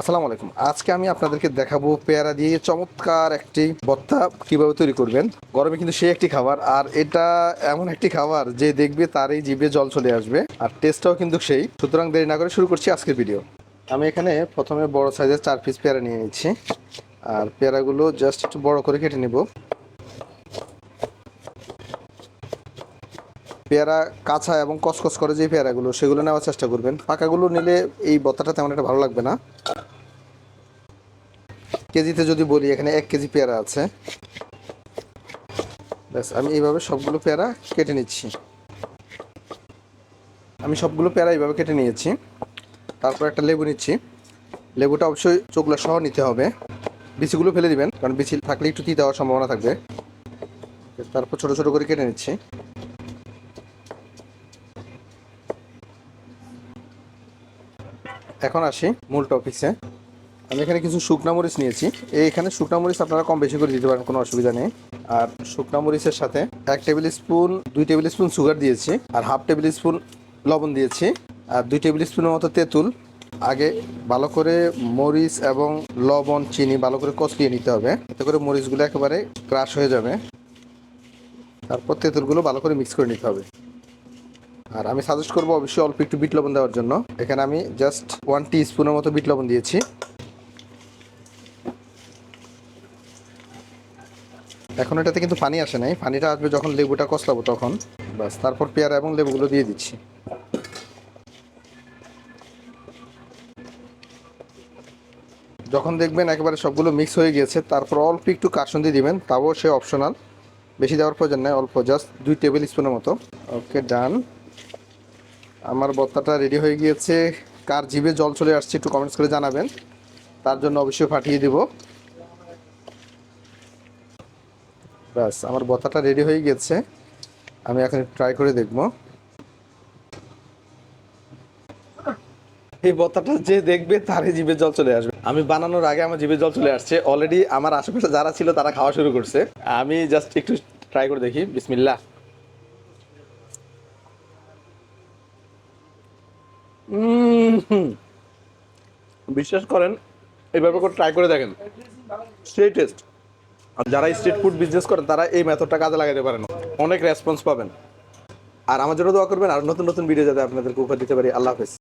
আসসালামু আলাইকুম। আজকে আমি আপনাদেরকে দেখাবো পেয়ারা দিয়ে চমৎকার একটি ভর্তা কীভাবে তৈরি করবেন। গরমে কিন্তু সে একটি খাবার, আর এটা এমন একটি খাবার যে দেখবে তারই জিভে জল চলে আসবে, আর টেস্টটাও কিন্তু সেই। সুতরাং দেরি না করে শুরু করছি আজকের ভিডিও। আমি এখানে প্রথমে বড় সাইজের চার পিস পেয়ারা নিয়ে নিচ্ছি, আর পেয়ারাগুলো জাস্ট একটু বড় করে কেটে নেব। পেয়ারা কাঁচা এবং কসকস করে যে পেয়ারাগুলো, সেগুলো নেওয়ার চেষ্টা করবেন। পাকাগুলো নিলে এই বত্তাটা তেমন একটা ভালো লাগবে না। কেজিতে যদি বলি, এখানে এক কেজি পেয়ারা আছে। ব্যাস, আমি এইভাবে সবগুলো পেয়ারা কেটে নিচ্ছি। আমি সবগুলো পেয়ারা এইভাবে কেটে নিয়েছি। তারপর একটা লেবু নিচ্ছি। লেবুটা অবশ্যই চোখলা সহ নিতে হবে। বিচিগুলো ফেলে দিবেন, কারণ বিচি থাকলে একটু তিতে দেওয়ার সম্ভাবনা থাকবে। তারপর ছোট ছোট করে কেটে নিচ্ছি। এখন আসি মূল টপিক্সে আমি এখানে কিছু শুকনা মরিচ নিয়েছি। এখানে শুকনা মরিচ আপনারা কম বেশি করে দিতে পারেন, কোনো অসুবিধা নেই। আর শুকনা মরিচের সাথে এক টেবিল স্পুন দুই টেবিল স্পুন সুগার দিয়েছি আর হাফ টেবিল স্পুন লবণ দিয়েছি। আর দুই টেবিল স্পুনের মতো তেঁতুল। আগে ভালো করে মরিচ এবং লবণ, চিনি ভালো করে কষলিয়ে নিতে হবে। এতে করে মরিচগুলো একেবারে ক্রাশ হয়ে যাবে। তারপর তেঁতুলগুলো ভালো করে মিক্স করে নিতে হবে। আর আমি সাজেস্ট করব অবশ্যই অল্প একটু বিট লবণ দেওয়ার জন্য। এখানে আমি জাস্ট ওয়ান টি স্পুনের মতো বিট লবণ দিয়েছি। এখন এটাতে কিন্তু পানি আসে নাই। পানিটা আসবে যখন লেবুটা কষলাবো তখন। বাস তারপর পেয়ারা এবং লেবুগুলো দিয়ে দিচ্ছি। যখন দেখবেন একেবারে সবগুলো মিক্স হয়ে গিয়েছে, তারপর অল্প একটু কাসুন্দি দিবেন, তাও সে অপশনাল বেশি দেওয়ার প্রয়োজন নেই, অল্প জাস্ট দুই টেবিল স্পুনের মতো। ওকে ডান আমার বত্তাটা রেডি হয়ে গিয়েছে। কার জিভে জল চলে আসছে একটু কমেন্টস করে জানাবেন। তার জন্য অবশ্যই পাঠিয়ে দিব। ব্যাস, আমার বত্তাটা রেডি হয়ে গিয়েছে। আমি এখন ট্রাই করে দেখব। এই বত্তাটা যে দেখবে, তারই জিভে জল চলে আসবে। আমি বানানোর আগে আমার জিভে জল চলে আসছে। অলরেডি আমার আশেপাশে যারা ছিল, তারা খাওয়া শুরু করছে। আমি জাস্ট একটু ট্রাই করে দেখি। বিসমিল্লাহ। বিশ্বাস করেন এইভাবে করে ট্রাই করে দেখেন। সেই টেস্ট আর যারা স্ট্রিট ফুড বিজনেস করেন, তারা এই মেথডটা কাজে লাগাতে পারেন। অনেক রেসপন্স পাবেন। আর আমার জন্য দোয়া করবেন, আর নতুন নতুন ভিডিও যাতে আপনাদেরকে উপহার দিতে পারি। আল্লাহ হাফেজ।